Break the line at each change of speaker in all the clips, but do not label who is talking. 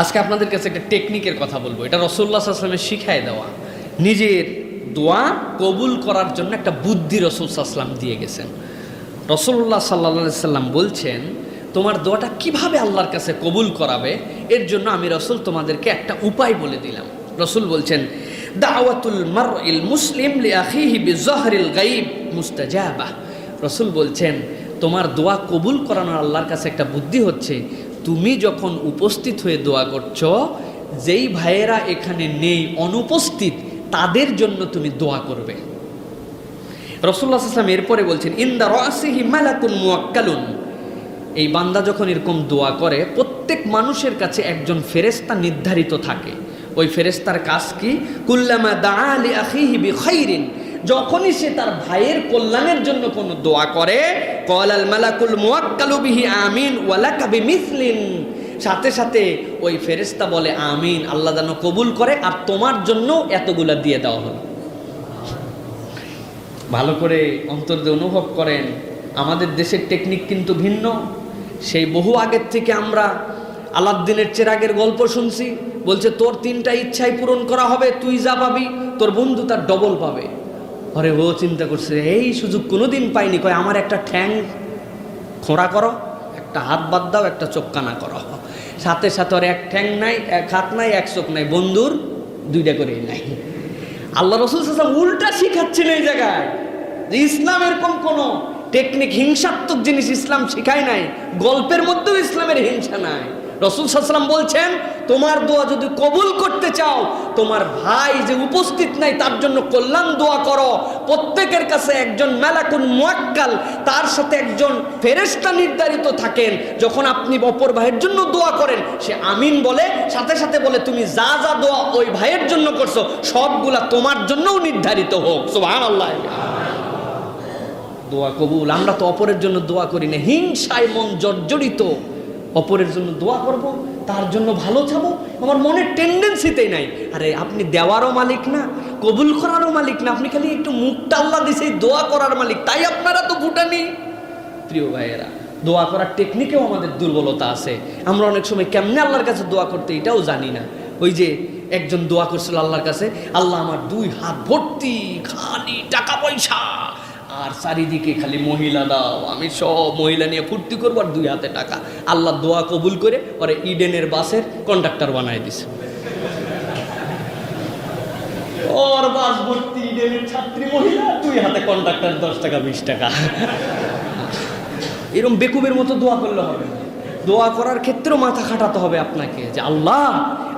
আজকে আপনাদের কাছে একটা টেকনিকের কথা বলব। এটা রসুল্লাহ আসলামের শিখায় দেওয়া। নিজের দোয়া কবুল করার জন্য একটা বুদ্ধি রসুল সাল্লাম দিয়ে গেছেন। রসুল্লাহ সাল্লা সাল্লাম বলছেন, তোমার দোয়াটা কীভাবে আল্লাহর কাছে কবুল করাবে, এর জন্য আমি রসুল তোমাদেরকে একটা উপায় বলে দিলাম। রসুল বলছেন, দাওয়াতুল মার ইল মুসলিম লি আখিহি বিজহরিল গাইব মুস্তাজাবাহ রসুল বলছেন, তোমার দোয়া কবুল করানোর আল্লাহর কাছে একটা বুদ্ধি হচ্ছে তুমি যখন উপস্থিত হয়ে দোয়া করছ, যেই ভাইয়েরা এখানে নেই, অনুপস্থিত, তাদের জন্য তুমি দোয়া করবে। রসুল্লাহ আসলাম এরপরে বলছেন, ইন্দা রাসিহি মালাকুন মুয়াক্কালুন। এই বান্দা যখন এরকম দোয়া করে, প্রত্যেক মানুষের কাছে একজন ফেরেস্তা নির্ধারিত থাকে। ওই ফেরেস্তার কাজ কি? কুল্লামা দাআলি আখিহি বিখাইরিন। যখনই সে তার ভাইয়ের কল্যাণের জন্য কোনো দোয়া করে, কলাল মালাকুল মুয়াক্কালু বিহি আমিন ওয়ালাকা বিমিসলিন। সাথে সাথে ওই ফেরেস্তা বলে, আমিন, আল্লাহ যেন কবুল করে, আর তোমার জন্য এতগুলা দিয়ে দেওয়া হলো। ভালো করে অন্তর দিয়ে অনুভব করেন, আমাদের দেশের টেকনিক কিন্তু ভিন্ন। সেই বহু আগের থেকে আমরা আলাদ্দিনের চেরাগের গল্প শুনছি, বলছে, তোর তিনটা ইচ্ছাই পূরণ করা হবে, তুই যা পাবি, তোর বন্ধু তার ডবল পাবে। আরে ও চিন্তা করছে, এই সুযোগ কোনোদিন পাইনি। কয়, আমার একটা ঠ্যাং খোঁড়া করো, একটা হাত বাদ দাও, একটা চোখ কানা করো। সাথে সাথে ওর এক ঠ্যাং নাই, এক হাত নাই, এক চোখ নাই। বন্ধুর দুইটা করেই নাই। আল্লাহ রসুল সাল্লাম উল্টা শিখাচ্ছেন এই জায়গায় যে ইসলাম এরকম কোনো টেকনিক, হিংসাত্মক জিনিস ইসলাম শিখায় নাই, গল্পের মধ্যেও ইসলামের হিংসা নাই। রসুল সাল্লাম বলছেন, তোমার দোয়া যদি কবুল করতে চাও, তোমার ভাই যে উপস্থিত নাই তার জন্য কল্যাণ দোয়া করো। প্রত্যেকের কাছে একজন মেলাকুন মোয়াক্কাল, তার সাথে একজন ফেরেস্তা নির্ধারিত থাকেন। যখন আপনি অপর ভাইয়ের জন্য দোয়া করেন, সে আমিন বলে, সাথে সাথে বলে, তুমি যা যা দোয়া ওই ভাইয়ের জন্য করছ, সবগুলা তোমার জন্যও নির্ধারিত হোক। সুবহান আল্লাহ দোয়া কবুল, আমরা তো অপরের জন্য দোয়া করি না, হিংসায় মন জর্জরিত। অপরের জন্য দোয়া করব, তার জন্য ভালো চাবো। আমার মনের টেন্ডেন্সিতেই নাই। আরে, আপনি দেওয়ারও মালিক না, কবুল করারও মালিক না, আপনি খালি একটু মুখটা আল্লাহ দিছে দোয়া করার মালিক। তাই আপনারা তো ভুটানি। প্রিয় ভাইয়েরা, দোয়া করার টেকনিকেও আমাদের দুর্বলতা আছে। আমরা অনেক সময় কেমনে আল্লাহর কাছে দোয়া করতে এটাও জানি না। ওই যে একজন দোয়া করছিল আল্লাহর কাছে, আল্লাহ আমার দুই হাত ভর্তি, খালি টাকা পয়সা আর চারিদিকে খালি মহিলা দাও। আমি সব মহিলা নিয়ে ফুর্তি করব আর দুই হাতে টাকা। আল্লাহ দোয়া কবুল করে ওরে ইডেনের বাসের কন্ডাক্টর বানায় দিছে। ওর বাস ভর্তি, ইডেনের ছাত্রী মহিলা, দুই হাতে কন্ডাক্টর দশ টাকা, বিশ টাকা। এরকম বেকুবের মতো দোয়া করলে হবে দোয়া করার ক্ষেত্রেও মাথা খাটাতে হবে আপনাকে যে, আল্লাহ,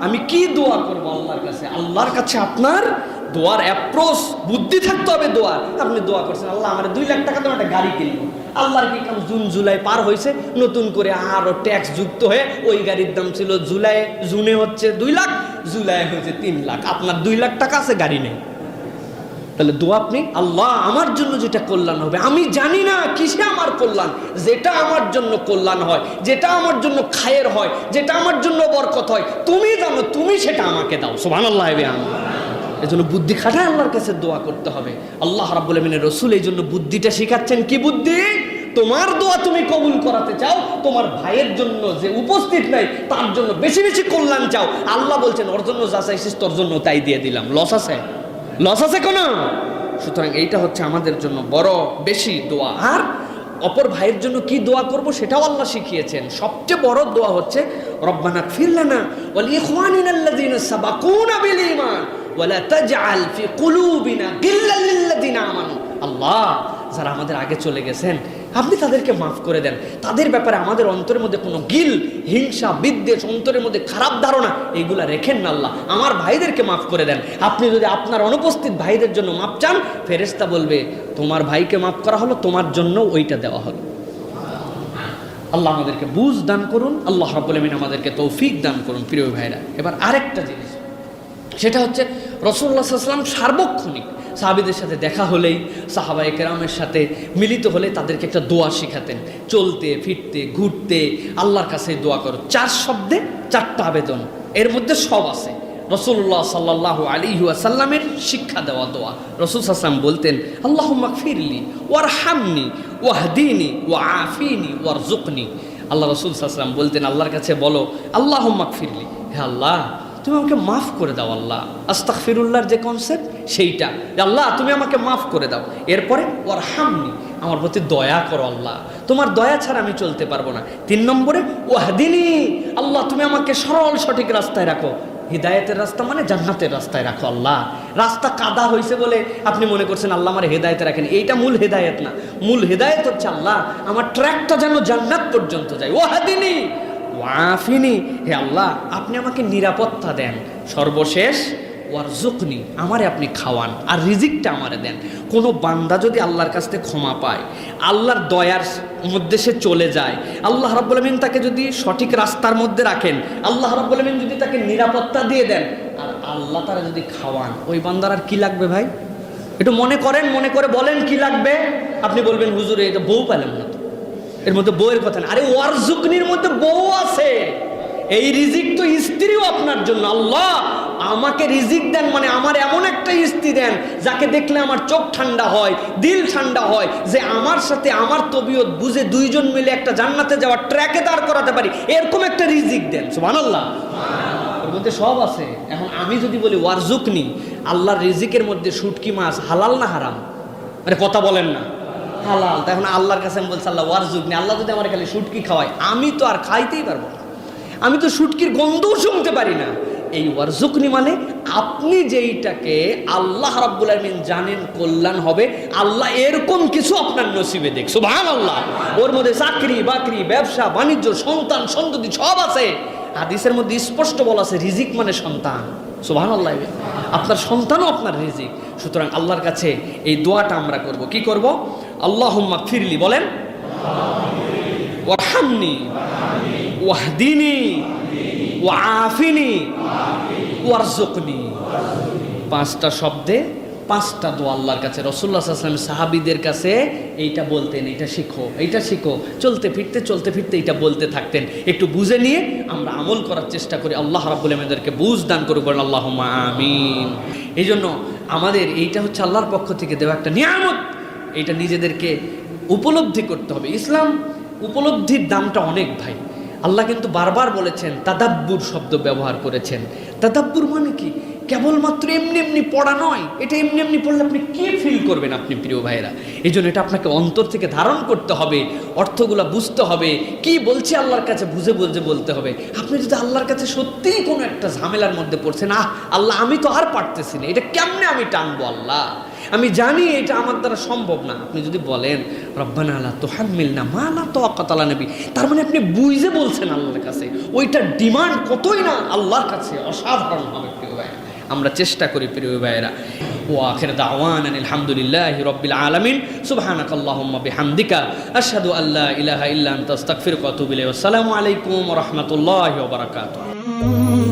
আমি কি দোয়া করব আল্লাহর কাছে? আল্লাহর কাছে আপনার দোয়ার অ্যাপ্রোচ বুদ্ধি থাকতে হবে দোয়ার। আপনি দোয়া করছেন, আল্লাহ আমার দুই লাখ টাকা তোমার একটা গাড়ি কিনবো। আল্লাহর কি কাম? জুন, জুলাই পার হয়েছে নতুন করে আরও ট্যাক্স যুক্ত হয়ে ওই গাড়ির দাম ছিল জুলাই, জুনে হচ্ছে দুই লাখ, জুলাই হয়েছে তিন লাখ। আপনার দুই লাখ টাকা আছে, গাড়ি নেই। তাহলে দোয়া আপনি, আল্লাহ আমার জন্য যেটা কল্যাণ হবে। আমি জানি না কিসে আমার কল্যাণ। যেটা আমার জন্য কল্যাণ হয়, যেটা আমার জন্য খায়ের হয়, যেটা আমার জন্য বরকত হয়, তুমি জানো, তুমি সেটা আমাকে দাও। সোভান আল্লাহ এই জন্য বুদ্ধি খাটায় আল্লাহর কাছে দোয়া করতে হবে। আল্লাহ রাব্বুল আমিনের রসুল এই জন্য বুদ্ধিটা শিখাচ্ছেন। কি বুদ্ধি? তোমার দোয়া তুমি কবুল করাতে চাও, তোমার ভাইয়ের জন্য যে উপস্থিত নাই, তার জন্য বেশি বেশি কল্যাণ চাও। আল্লাহ বলছেন, ওর জন্য যা চাইছিস তোর জন্য তাই দিয়ে দিলাম। লস আছে? লস আছে কোনো? সুতরাং এইটা হচ্ছে আমাদের জন্য বড়, বেশি দোয়া। আর অপর ভাইয়ের জন্য কি দোয়া করব সেটাও আল্লাহ শিখিয়েছেন। সবচেয়ে বড় দোয়া হচ্ছে, রব্বানা ফিরলানা ওয়াল ইখওয়ানিনা আল্লাযিনা সাবাকুনা বিল ঈমান। ওয়ালা তাজআল ফি কুলুবিনা গিল্লাল লিল্লাযিনা আমানু। আল্লাহ, যারা আমাদের আগে চলে গেছেন, আপনি তাদেরকে মাফ করে দেন। তাদের ব্যাপারে আমাদের অন্তরের মধ্যে কোনো গিল, হিংসা, বিদ্বেষ, অন্তরের মধ্যে খারাপ ধারণা এইগুলা রেখেন না আল্লাহ। আমার ভাইদেরকে মাফ করে দেন। আপনি যদি আপনার অনুপস্থিত ভাইদের জন্য মাপ চান ফেরেস্তা বলবে, তোমার ভাইকে মাফ করা হলো, তোমার জন্য ওইটা দেওয়া হলো। আল্লাহ আমাদেরকে বুঝ দান করুন, আল্লাহ রাব্বুল আমাদেরকে তৌফিক দান করুন, প্রিয় ভাইরা। এবার আরেকটা জিনিস, সেটা হচ্ছে রসুল্লাহ সাল্লাম সার্বক্ষণিক সাহাবিদের সাথে দেখা হলেই সাহাবা একরামের সাথে মিলিত হলে তাদেরকে একটা দোয়া শিখাতেন। চলতে, ফিরতে, ঘুরতে, আল্লাহর কাছে দোয়া করো। চার শব্দে চারটা আবেদন, এর মধ্যে সব আছে। রসুল্লাহ সাল্লাহ আলী সাল্লামের শিক্ষা দেওয়া দোয়া। রসুল সাল্লাম বলতেন আল্লাহ ফিরলি ওয়ার হামনি ওয়াহদিনী ওয়া আফিনি ওয়ার জুকনি আল্লাহ রসুল সাল্লাম বলতেন আল্লাহর কাছে বলো আল্লাহ ফিরলি হে আল্লাহ তুমি আমাকে মাফ করে দাও আল্লাহ। আস্তাক ফিরুল্লাহর যে কনসেপ্ট সেইটা। আল্লাহ, তুমি আমাকে মাফ করে দাও। এরপরে ওর হামনি আমার প্রতি দয়া করো আল্লাহ। তোমার দয়া ছাড়া আমি চলতে পারব না। তিন নম্বরে, ওয়াহদিনী, আল্লাহ, তুমি আমাকে সরল, সঠিক রাস্তায় রাখো। হৃদায়তের রাস্তা মানে জান্নাতের রাস্তায় রাখো আল্লাহ। রাস্তা কাদা হয়েছে বলে আপনি মনে করছেন, আল্লাহ আমার হেদায়তে রাখেন। এইটা মূল হেদায়েত না। মূল হেদায়েত হচ্ছে আল্লাহ, আমার ট্র্যাকটা যেন জান্নাত পর্যন্ত যায়। ওয়াহাদিনী ওয়াফিনি। হে আল্লাহ, আপনি আমাকে নিরাপত্তা দেন। সর্বশেষ ওয়ারজুকনি আমারে আপনি খাওয়ান আর রিজিকটা আমারে দেন। কোনো বান্দা যদি আল্লাহর কাছ থেকে ক্ষমা পায়, আল্লাহর দয়ার মধ্যে সে চলে যায়। আল্লাহ রাব্বুল তাকে যদি সঠিক রাস্তার মধ্যে রাখেন, আল্লাহ রাব্বুল যদি তাকে নিরাপত্তা দিয়ে দেন, আর আল্লাহ তারা যদি খাওয়ান, ওই বান্দার আর কী লাগবে ভাই? একটু মনে করেন, মনে করে বলেন কি লাগবে? আপনি বলবেন, হুজুরে এটা বউ পেলাম না এর মধ্যে বউয়ের কথা না। আরে ওয়ারজুকনির মধ্যে বউ আছে। এই রিজিক তো স্ত্রীও আপনার জন্য। আল্লাহ আমাকে রিজিক দেন মানে আমার এমন একটা স্ত্রী দেন যাকে দেখলে আমার চোখ ঠান্ডা হয়, দিল ঠান্ডা হয়, যে আমার সাথে আমার তবিয়ত বুঝে দুইজন মিলে একটা জান্নাতে যাওয়ার ট্র্যাকে দাঁড় করাতে পারি। এরকম একটা রিজিক দেন। সুবহানাল্লাহ। ওর মধ্যে সব আছে। এখন আমি যদি বলি ওয়ারজুকনি আল্লাহর রিজিকের মধ্যে শুটকি মাছ হালাল না হারাম? মানে কথা বলেন না। হালাল। তা এখন আল্লাহর কাছে আমি বলছি, আল্লাহ ওয়ারজুকনি আল্লাহ যদি আমার খালি শুটকি খাওয়ায়, আমি তো আর খাইতেই পারব না। আমি তো শুটকির গন্ধও শুনতে পারি না। এই ওয়ারজুকনি মানে আপনি যেইটাকে আল্লাহ রাব্বুল আলামিন জানেন কল্যাণ হবে, আল্লাহ এরকম কিছু আপনার নসিবে দেখ। সুবহান আল্লাহ ওর মধ্যে চাকরি, বাকরি, ব্যবসা, বাণিজ্য, সন্তান, সন্ততি সব আছে। হাদিসের মধ্যে স্পষ্ট বলা আছে, রিজিক মানে সন্তান। সুবহান আল্লাহ আপনার সন্তানও আপনার রিজিক। সুতরাং আল্লাহর কাছে এই দোয়াটা আমরা করব। কি করব? আল্লাহ ফিরলি বলেন ওয়াহামনি ওয়াহদিনী ওয়াফিনি ওয়ারজুকনি পাঁচটা শব্দে পাঁচটা দোয়া আল্লাহর কাছে। রসুল্লাহ আসলাম সাহাবিদের কাছে এইটা বলতেন, এইটা শিখো এইটা শিখো। চলতে ফিরতে চলতে ফিরতে এইটা বলতে থাকতেন। একটু বুঝে নিয়ে আমরা আমল করার চেষ্টা করি। আল্লাহ রাবুল আমাদেরকে বুঝ দান করুক, বলেন আল্লাহ আমিন। এই জন্য আমাদের এইটা হচ্ছে আল্লাহর পক্ষ থেকে দেওয়া একটা নিয়ামত। এইটা নিজেদেরকে উপলব্ধি করতে হবে। ইসলাম উপলব্ধির দামটা অনেক ভাই। আল্লাহ কিন্তু বারবার বলেছেন, তাদাব্বুর শব্দ ব্যবহার করেছেন। তাদাব্বুর মানে কি? কেবলমাত্র এমনি এমনি পড়া নয়, এটা এমনি এমনি পড়লে আপনি কি ফিল করবেন আপনি প্রিয় ভাইরা এই জন্য এটা আপনাকে অন্তর থেকে ধারণ করতে হবে, অর্থগুলা বুঝতে হবে, কি বলছে আল্লাহর কাছে বুঝে বুঝে বলতে হবে। আপনি যদি আল্লাহর কাছে সত্যিই কোনো একটা ঝামেলার মধ্যে পড়ছেন, আহ, আল্লাহ, আমি তো আর পারতেছি না, এটা কেমনে আমি টানবো আল্লাহ? আমি জানি এটা আমার দ্বারা সম্ভব না। আপনি যদি বলেন, রব্বানা আল্লাহ তো হামিল না মা না তো অকাতালা নেবি তার মানে আপনি বুঝে বলছেন আল্লাহর কাছে। ওইটার ডিমান্ড কতই না আল্লাহর কাছে, অসাধারণ হবে প্রিয় ভাই। আমরা চেষ্টা করি প্রিয় ভাইয়েরা। আলামিন। সুবহানাক আল্লাহুম্মা বিহামদিকা। আশহাদু আল্লা ইলাহা ইল্লা আনতা, আস্তাগফিরুকা ওয়া আতুবু ইলাইহি। আসসালামু আলাইকুম ওয়া রাহমাতুল্লাহি ওয়া বারাকাতুহু।